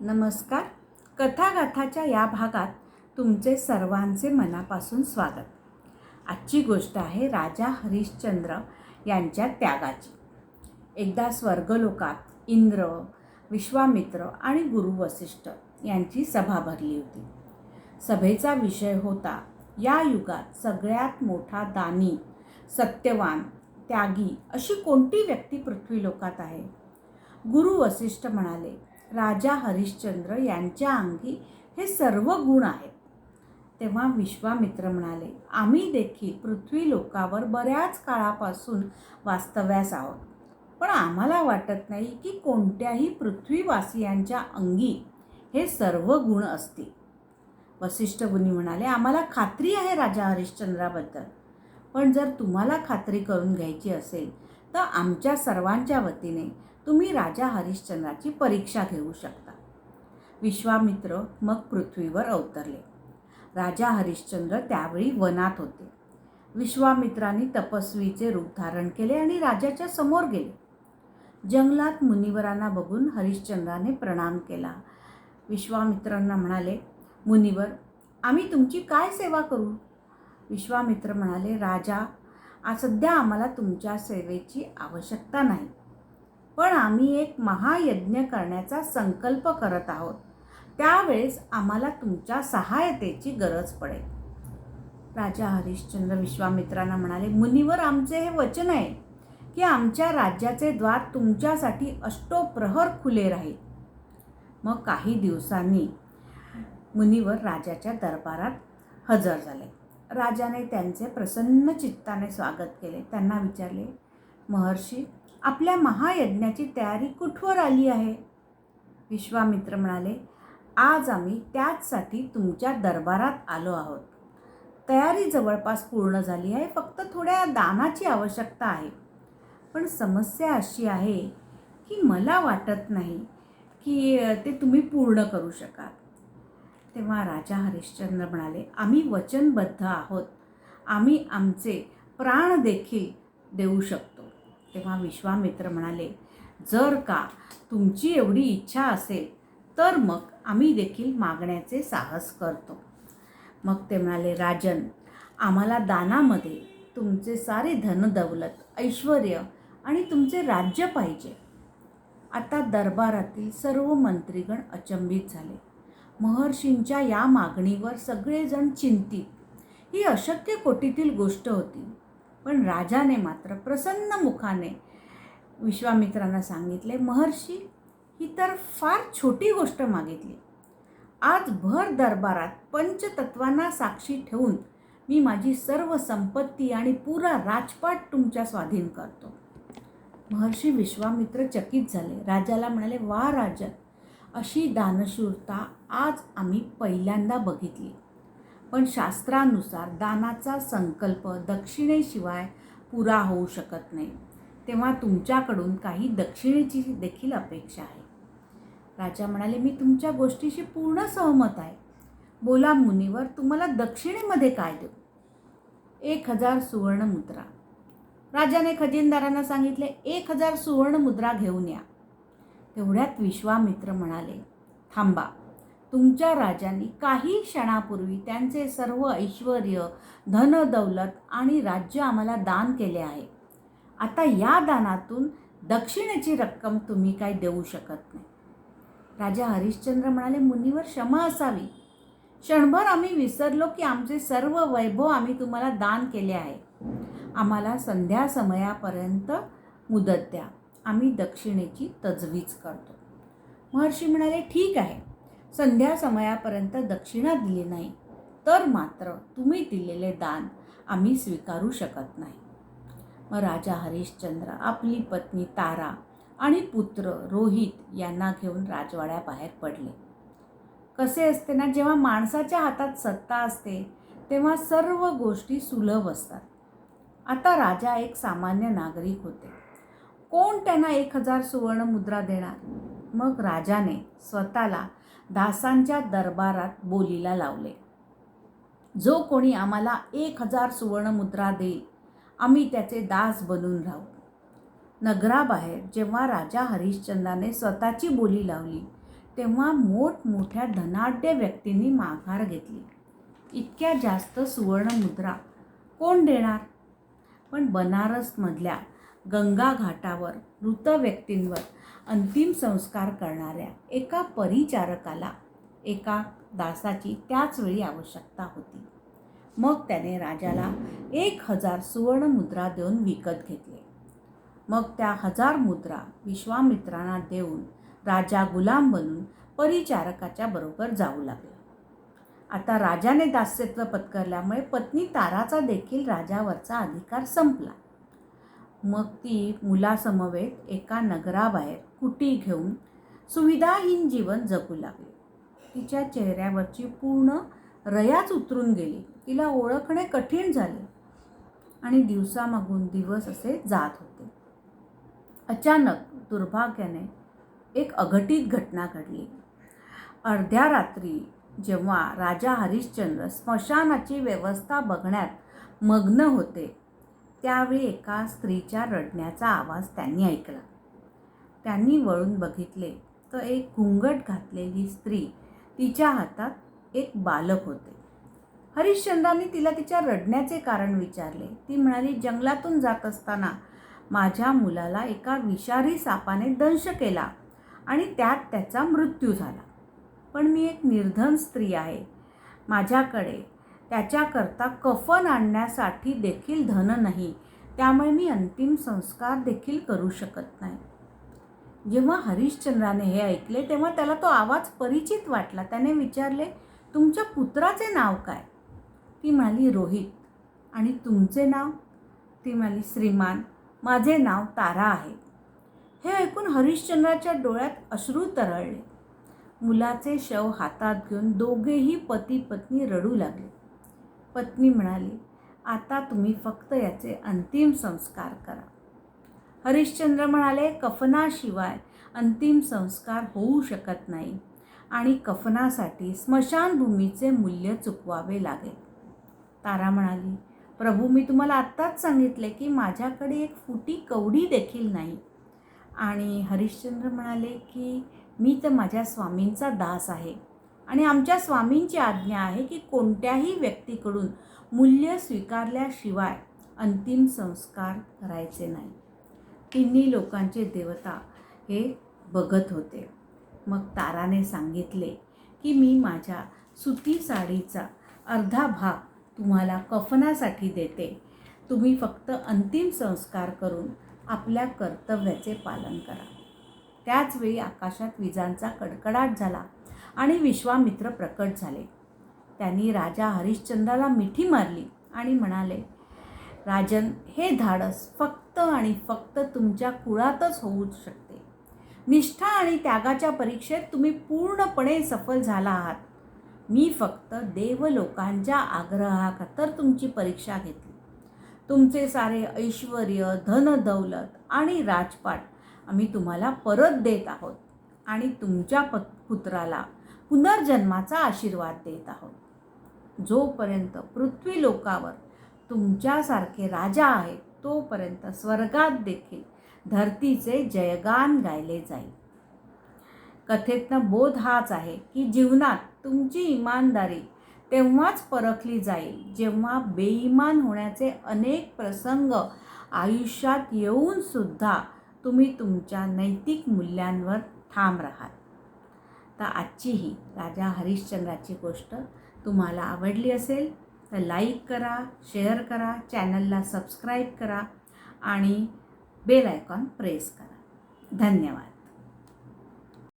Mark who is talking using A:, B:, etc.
A: नमस्कार. कथागाथाच्या या भागात तुमचे सर्वांचे मनापासून स्वागत. आजची गोष्ट आहे राजा हरिश्चंद्र यांच्या त्यागाची. एकदा स्वर्गलोकात इंद्र विश्वामित्र आणि गुरु वसिष्ठ यांची सभा भरली होती. सभेचा विषय होता या युगात सगळ्यात मोठा दानी सत्यवान त्यागी अशी कोणती व्यक्ती पृथ्वीलोकात आहे? गुरु वसिष्ठ म्हणाले राजा हरिश्चंद्र यांच्या अंगी हे सर्व गुण आहेत. तेव्हा विश्वामित्र म्हणाले आम्ही देखील पृथ्वी लोकावर बऱ्याच काळापासून वास्तव्यास आहोत. पण आम्हाला वाटत नाही की कोणत्याही पृथ्वीवासियांच्या अंगी हे सर्व गुण असतील. वसिष्ठ मुनी म्हणाले आम्हाला खात्री आहे राजा हरिश्चंद्राबद्दल. पण जर तुम्हाला खात्री करून घ्यायची असेल तर आमच्या सर्वांच्या वतीने तुम्ही राजा हरिश्चंद्राची परीक्षा घेऊ शकता. विश्वामित्र मग पृथ्वीवर अवतरले. राजा हरिश्चंद्र त्यावेळी वनात होते. विश्वामित्राने तपस्वीचे रूप धारण केले आणि राजाच्या समोर गेले. जंगलात मुनिवरांना बघून हरिश्चंद्राने प्रणाम केला. विश्वामित्रांना म्हणाले मुनिवर आम्ही तुमची काय सेवा करू? विश्वामित्र म्हणाले राजा सध्या आम्हाला तुमच्या सेवेची आवश्यकता नाही. पण आम्ही एक महायज्ञ करण्याचा संकल्प करत आहोत. त्यावेळेस आम्हाला तुमच्या सहायतेची गरज पडेल. राजा हरिश्चंद्र विश्वामित्रांना म्हणाले मुनीवर आमचे हे वचन आहे की आमच्या राज्याचे द्वार तुमच्यासाठी अष्टोप्रहर खुले राहील. मग काही दिवसांनी मुनीवर राजाच्या दरबारात हजर झाले. राजाने त्यांचे प्रसन्न चित्ताने स्वागत केले. त्यांना विचारले महर्षी आपल्या महायज्ञाची तयारी कुठवर आली आहे? विश्वामित्र म्हणाले आज आम्ही त्याचसाठी तुमच्या दरबारात आलो आहोत. तयारी जवळपास पूर्ण झाली आहे फक्त थोड्या दानाची आवश्यकता आहे. पण समस्या अशी आहे की मला वाटत नाही की ते तुम्ही पूर्ण करू शकाल. तेव्हा राजा हरिश्चंद्र म्हणाले आम्ही वचनबद्ध आहोत. आम्ही आमचे प्राण देखील देऊ शकतो. तेव्हा विश्वामित्र म्हणाले जर का तुमची एवढी इच्छा असेल तर मग आम्ही देखील मागण्याचे साहस करतो. मग ते म्हणाले राजन आम्हाला दानामध्ये तुमचे सारे धनदौलत ऐश्वर आणि तुमचे राज्य पाहिजे. आता दरबारातील सर्व मंत्रीगण अचंबित झाले. महर्षींच्या या मागणीवर सगळेजण चिंतित. ही अशक्य कोटीतील गोष्ट होती. पण राजाने मात्र प्रसन्न मुखाने विश्वामित्रांना सांगितले महर्षी ही तर फार छोटी गोष्ट मागितली. आज भर दरबारात पंचतत्वांना साक्षी ठेवून मी माझी सर्व संपत्ती आणि पुरा राजपाट तुमच्या स्वाधीन करतो. महर्षी विश्वामित्र चकित झाले. राजाला म्हणाले वा राजन अशी दानशूरता आज आम्ही पहिल्यांदा बघितली. पण शास्त्रानुसार दानाचा संकल्प दक्षिणेशिवाय पुरा होऊ शकत नाही. तेव्हा तुमच्याकडून काही दक्षिणेची देखील अपेक्षा आहे. राजा म्हणाले मी तुमच्या गोष्टीशी पूर्ण सहमत आहे. बोला मुनीवर तुम्हाला दक्षिणेमध्ये काय देऊ? एक हजार सुवर्ण मुद्रा. राजाने खजिनदारांना सांगितले एक हजार सुवर्ण मुद्रा घेऊन या. तेवढ्यात विश्वामित्र म्हणाले थांबा तुमच्या राजांनी काही क्षणापूर्वी त्यांचे सर्व ऐश्वर धनदौलत आणि राज्य आम्हाला दान केले आहे. आता या दानातून दक्षिणेची रक्कम तुम्ही काय देऊ शकत नाही. राजा हरिश्चंद्र म्हणाले मुनीवर क्षमा असावी. क्षणभर आम्ही विसरलो की आमचे सर्व वैभव आम्ही तुम्हाला दान केले आहे. आम्हाला संध्या समयापर्यंत मुदत द्या. आम्ही दक्षिणेची तजवीज करतो. महर्षी म्हणाले ठीक आहे. संध्या समयापर्यंत दक्षिणा दिली नाही. तर मात्र तुम्ही दिलेले दान आम्ही स्वीकारू शकत नाही. मग राजा हरिश्चंद्र आपली पत्नी तारा आणि पुत्र रोहित यांना घेऊन राजवाड्याबाहेर पडले. कसे असते ना जेव्हा माणसाच्या हातात सत्ता असते तेव्हा सर्व गोष्टी सुलभ असतात. आता राजा एक सामान्य नागरिक होते. कोण त्यांना एक हजार सुवर्ण मुद्रा देणार? मग राजाने स्वतःला दासांच्या दरबारात बोलीला लावले. जो कोणी आम्हाला एक हजार सुवर्णमुद्रा देईल आम्ही त्याचे दास बनून राहू. नगराबाहेर जेव्हा राजा हरिश्चंद्राने स्वतःची बोली लावली तेव्हा मोठमोठ्या धनाढ्य व्यक्तींनी माघार घेतली. इतक्या जास्त सुवर्णमुद्रा कोण देणार? पण बनारसमधल्या गंगा घाटावर मृत व्यक्तींवर अंतिम संस्कार करणाऱ्या एका परिचारकाला एका दासाची त्याच वेळी आवश्यकता होती. मग त्याने राजाला एक हजार सुवर्णमुद्रा देऊन विकत घेतले. मग त्या हजार मुद्रा विश्वामित्रांना देऊन राजा गुलाम बनून परिचारकाच्या बरोबर जाऊ लागला. आता राजाने दास्यत्व पत्करल्यामुळे पत्नी ताराचा देखील राजावरचा अधिकार संपला. मग ती मुलासमवेत एका नगराबाहेर कुटी घेऊन सुविधाहीन जीवन जगू लागले. तिच्या चेहऱ्यावरची पूर्ण रयाच उतरून गेली. तिला ओळखणे कठीण झाले आणि दिवसामागून दिवस असे जात होते. अचानक दुर्भाग्याने एक अघटित घटना घडली. अर्ध्या रात्री जेव्हा राजा हरिश्चंद्र स्मशानाची व्यवस्था बघण्यात मग्न होते त्यावेळी एका स्त्रीच्या रडण्याचा आवाज त्यांनी ऐकला. त्यांनी वळून बघितले. तर एक घुंगट घातलेली स्त्री तिच्या हातात एक बालक होते. हरिश्चंद्रांनी तिला तिच्या रडण्याचे कारण विचारले. ती म्हणाली जंगलातून जात असताना माझ्या मुलाला एका विषारी सापाने दंश केला आणि त्यात त्याचा मृत्यू झाला. पण मी एक निर्धन स्त्री आहे. माझ्याकडे त्याच्याकरता कफन आणण्यासाठी देखील धन नाही. त्यामुळे मी अंतिम संस्कार देखील करू शकत नाही. जेव्हा हरिश्चंद्राने हे ऐकले तेव्हा त्याला तो आवाज परिचित वाटला. त्याने विचारले तुमच्या पुत्राचे नाव काय? ती म्हणाली रोहित. आणि तुमचे नाव? ती म्हणाली श्रीमान. माझे नाव तारा आहे. हे ऐकून हरिश्चंद्राच्या डोळ्यात अश्रू तरळले. मुलाचे शव हातात घेऊन दोघेही पती पत्नी रडू लागले. पत्नी म्हणाली आता तुम्ही फक्त याचे अंतिम संस्कार करा. हरिश्चंद्र म्हणाले कफनाशिवाय अंतिम संस्कार होऊ शकत नाही आणि कफनासाठी स्मशानभूमीचे मूल्य चुकवावे लागेल. तारा म्हणाली प्रभू मी तुम्हाला आत्ताच सांगितले की माझ्याकडे एक फुटी कवडी देखील नाही. आणि हरिश्चंद्र म्हणाले की मी तर माझ्या स्वामींचा दास आहे आणि आमच्या स्वामींची आज्ञा आहे की कोणत्याही व्यक्तीकडून मूल्य स्वीकारल्याशिवाय अंतिम संस्कार करायचे नाही. तिन्ही लोकांचे देवता हे बघत होते. मग ताराने सांगितले की मी माझ्या सुती साडीचा अर्धा भाग तुम्हाला कफनासाठी देते. तुम्ही फक्त अंतिम संस्कार करून आपल्या कर्तव्याचे पालन करा. त्याचवेळी आकाशात विजांचा कडकडाट झाला आणि विश्वामित्र प्रकट झाले. त्यांनी राजा हरिश्चंद्राला मिठी मारली आणि म्हणाले राजन हे धाडस फक्त आणि फक्त तुमच्या कुळातच होऊ शकते. निष्ठा आणि त्यागाच्या परीक्षेत तुम्ही पूर्णपणे सफल झाला आहात. मी फक्त देवलोकांच्या आग्रहाखातर तुमची परीक्षा घेतली. तुमचे सारे ऐश्वर धन दौलत आणि राजपाट आम्ही तुम्हाला परत देत आहोत आणि तुमच्या प पुत्राला पुनर्जन्माचा आशीर्वाद देत आहोत. जोपर्यंत पृथ्वी लोकावर तुमच्यासारखे राजा आहेत तोपर्यंत स्वर्गात देखील धरतीचे जयगान गायले जाईल. कथेतनं बोध हाच आहे की जीवनात तुमची इमानदारी तेव्हाच परखली जाईल जेव्हा बेईमान होण्याचे अनेक प्रसंग आयुष्यात येऊनसुद्धा तुम्ही तुमच्या नैतिक मूल्यांवर ठाम राहाल. तर आजची ही राजा हरिश्चंद्राची गोष्ट तुम्हाला आवडली असेल तर लाईक करा शेअर करा चॅनलला सबस्क्राईब करा आणि बेल आयकॉन प्रेस करा. धन्यवाद.